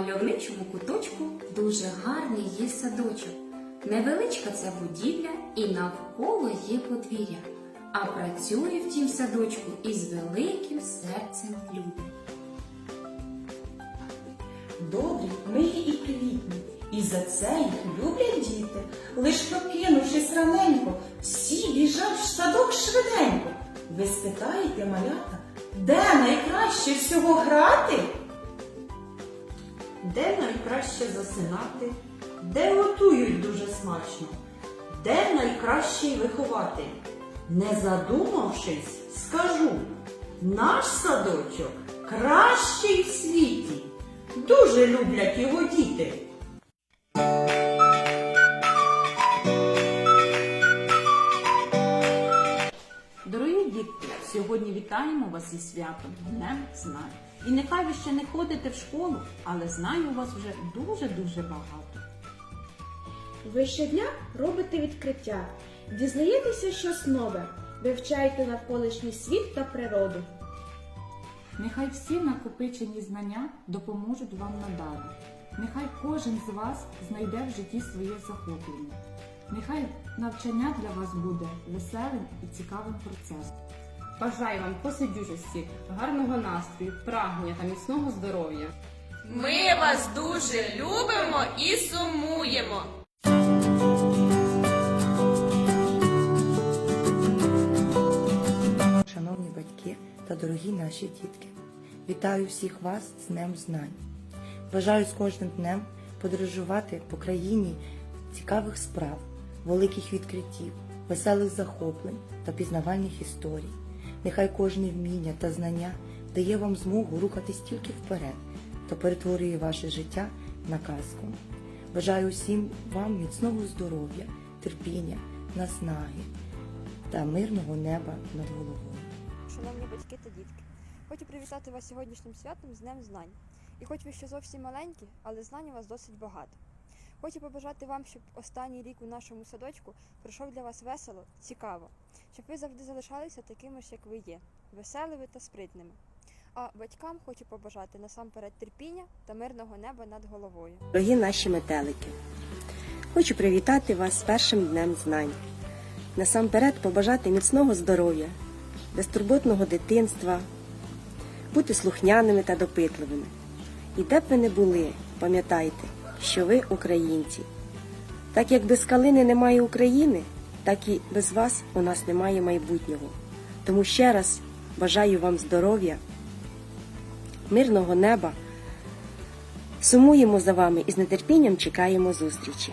мальовничому куточку дуже гарний є садочок. Невеличка це будівля і навколо є подвір'я, а працює в тім садочку із великим серцем люди. Добрі, милі і привітні, і за це їх люблять діти, лиш прокинувшись раненько, всі біжать в садок швиденько. Ви спитаєте, малята, де найкраще всього грати? Де найкраще засинати, де готують дуже смачно, де найкраще виховати. Не задумавшись, скажу, наш садочок кращий в світі. Дуже люблять його діти. Дорогі дітки, сьогодні вітаємо вас із святом Днем Знань. І нехай ви ще не ходите в школу, але знань у вас вже дуже-дуже багато. Ви щодня робите відкриття, дізнаєтеся щось нове, вивчаєте навколишній світ та природу. Нехай всі накопичені знання допоможуть вам надалі. Нехай кожен з вас знайде в житті своє захоплення. Нехай навчання для вас буде веселим і цікавим процесом. Бажаю вам посидючості, гарного настрою, прагнення та міцного здоров'я. Ми вас дуже любимо і сумуємо. Шановні батьки та дорогі наші дітки, вітаю всіх вас з Днем Знань. Бажаю з кожним днем подорожувати по країні цікавих справ, великих відкриттів, веселих захоплень та пізнавальних історій. Нехай кожне вміння та знання дає вам змогу рухатись тільки вперед та перетворює ваше життя на казку. Бажаю усім вам міцного здоров'я, терпіння, наснаги та мирного неба над головою. Шановні батьки та дітки, хочу привітати вас сьогоднішнім святом з Днем Знань. І хоч ви ще зовсім маленькі, але знань у вас досить багато. Хочу побажати вам, щоб останній рік у нашому садочку пройшов для вас весело, цікаво, щоб ви завжди залишалися такими ж, як ви є, веселими та спритними. А батькам хочу побажати насамперед терпіння та мирного неба над головою. Дорогі наші метелики, хочу привітати вас з першим днем знань. Насамперед побажати міцного здоров'я, безтурботного дитинства, бути слухняними та допитливими. І де б ви не були, пам'ятайте, що ви українці. Так як без калини немає України, так і без вас у нас немає майбутнього. Тому ще раз бажаю вам здоров'я, мирного неба. Сумуємо за вами і з нетерпінням чекаємо зустрічі.